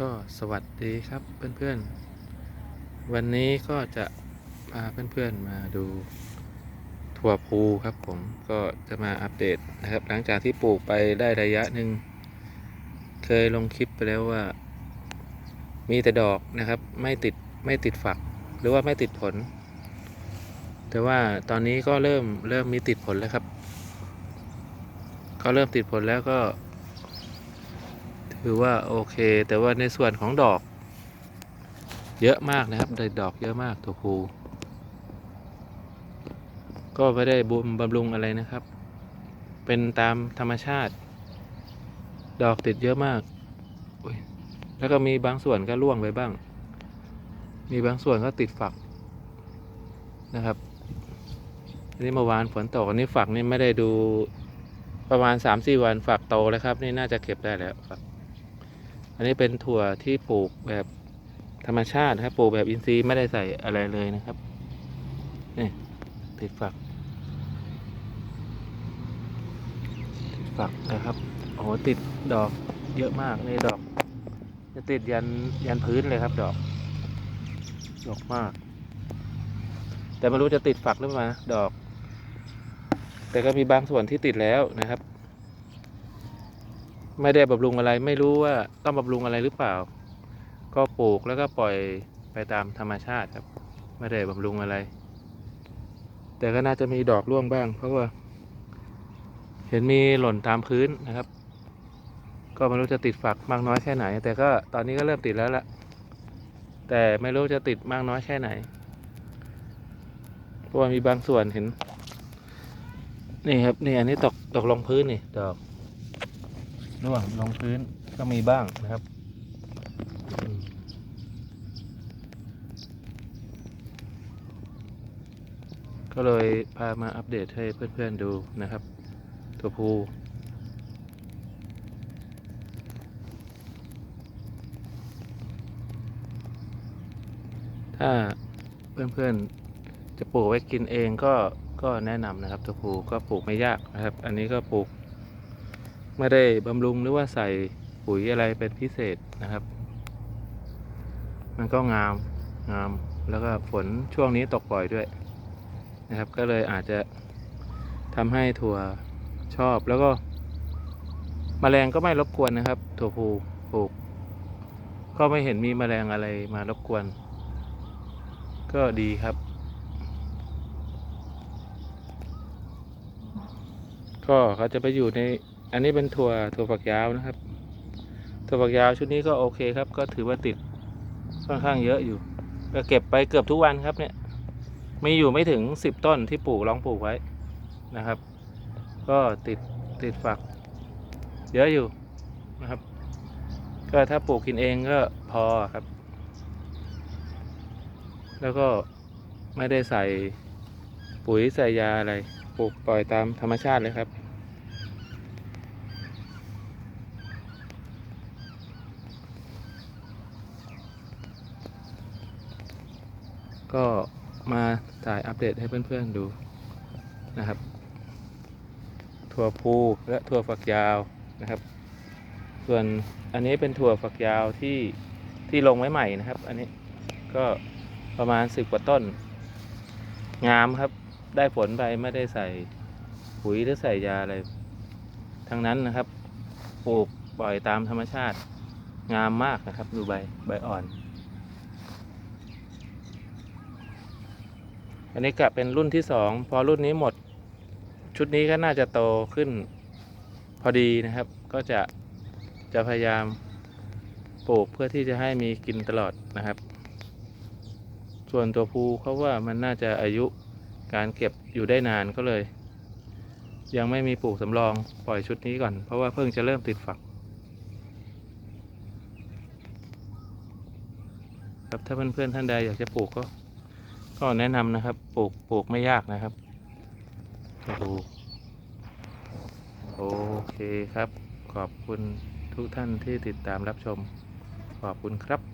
ก็สวัสดีครับเพื่อนๆ วันนี้ก็จะพาเพื่อนๆมาดูถั่วพูครับผมก็จะมาอัปเดตนะครับ หลังจากที่ปลูกไปได้ระยะหนึ่งเคยลงคลิปไปแล้วว่า มีแต่ดอกนะครับ ไม่ติดไม่ติดฝัก หรือว่าไม่ติดผล แต่ว่าตอนนี้ก็เริ่มเริ่มมีติดผลแล้วครับ ก็เริ่มติดผลแล้วก็ ถือว่าโอเค แต่ว่าในส่วนของดอก เยอะมากนะครับได้ดอกเยอะมากตัวภูก็ไม่ได้บุมบำรุงอะไรนะครับ เป็นตามธรรมชาติ ดอกติดเยอะมาก แล้วก็มีบางส่วนก็ร่วงไปบ้าง มีบางส่วนก็ติดฝักนะครับ อันนี้เมื่อวานฝนตกอันนี้ฝักนี่ไม่ได้ดูประมาณ3าสี่วันฝักโตแล้วครับ นี่น่าจะเก็บได้แล้วครับ นนี้เป็นถั่วที่ปลูกแบบธรรมชาตินะครับปลูกแบบอินทรีย์ไม่ได้ใส่อะไรเลยนะครับนี่ติดฝักติดฝักนะครับโอ้โหติดดอกเยอะมากนี่ดอก จะติดยันยันพื้นเลยครับ ดอก ดอกมาก แต่ไม่รู้จะติดฝักหรือเปล่าดอก แต่ก็มีบางส่วนที่ติดแล้วนะครับ ไม่ได้บำรุงอะไร ไม่รู้ว่าต้องบำรุงอะไรหรือเปล่า ก็ปลูกแล้วก็ปล่อยไปตามธรรมชาติครับ ไม่ได้บำรุงอะไร แต่ก็น่าจะมีดอกร่วงบ้าง เพราะว่า เห็นมีหล่นตามพื้นนะครับ ก็ไม่รู้จะติดฝักมากน้อยแค่ไหน แต่ก็ตอนนี้ก็เริ่มติดแล้วละแต่ไม่รู้จะติดมากน้อยแค่ไหนเพราะว่ามีบางส่วนเห็น นี่ครับนี่อันนี้ตกตกลงพื้นนี่ดอก ร่วงลงพื้นก็มีบ้างนะครับก็เลยพามาอัปเดตให้เพื่อนๆดูนะครับ ตัวภูถ้าเพื่อนๆจะปลูกไว้กินเองก็ก็แนะนำนะครับ ตัวภูก็ปลูกไม่ยากนะครับ อันนี้ก็ปลูก ไม่ได้บำรุงหรือว่าใส่ปุ๋ยอะไรเป็นพิเศษนะครับ มันก็งามงามแล้วก็ฝนช่วงนี้ตกบ่อยด้วยนะครับ ก็เลยอาจจะทำให้ถั่วชอบแล้วก็แมลงก็ไม่รบกวนนะครับ ถั่วพูปลูก ก็ไม่เห็นมีแมลงอะไรมารบกวน ก็ดีครับ ก็เขาจะไปอยู่ใน อันนี้เป็นถั่วถั่วฝักยาวนะครับ ถั่วฝักยาวชุดนี้ก็โอเคครับ ก็ถือว่าติดค่อนข้างเยอะอยู่ ก็เก็บไปเกือบทุกวันครับเนี่ย มีอยู่ไม่ถึงสิบต้นที่ปลูกลองปลูกไว้นะครับ ก็ติดติดฝัก เยอะอยู่นะครับ ก็ถ้าปลูกกินเองก็พอครับ แล้วก็ไม่ได้ใส่ปุ๋ยใส่ยาอะไร ปลูกปล่อยตามธรรมชาติเลยครับ ก็มาถ่ายอัปเดตให้เพื่อนๆดูนะครับ ถั่วพูและถั่วฝักยาวนะครับ ส่วนอันนี้เป็นถั่วฝักยาวที่ที่ลงไว้ใหม่นะครับ อันนี้ก็ประมาณสิบกว่าต้น งามครับ ได้ผลไปไม่ได้ใส่ปุ๋ยหรือใส่ยาอะไรทั้งนั้นนะครับปลูกปล่อยตามธรรมชาติงามมากนะครับ ดูใบใบอ่อน อันนี้กะเป็นรุ่นที่สองพอรุ่นนี้หมด ชุดนี้ก็น่าจะโตขึ้นพอดีนะครับ ก็จะจะพยายามปลูกเพื่อที่จะให้มีกินตลอดนะครับ ส่วนตัวภูเขาว่ามันน่าจะอายุการเก็บอยู่ได้นานก็เลย ยังไม่มีปลูกสำรองปล่อยชุดนี้ก่อน เพราะว่าเพิ่งจะเริ่มติดฝักครับถ้าเพื่อนๆท่านใดอยากจะปลูกก็ ก็แนะนำนะครับ ปลูกปลูกไม่ยากนะครับโอ้โหโอเคครับ ขอบคุณทุกท่านที่ติดตามรับชม ขอบคุณครับ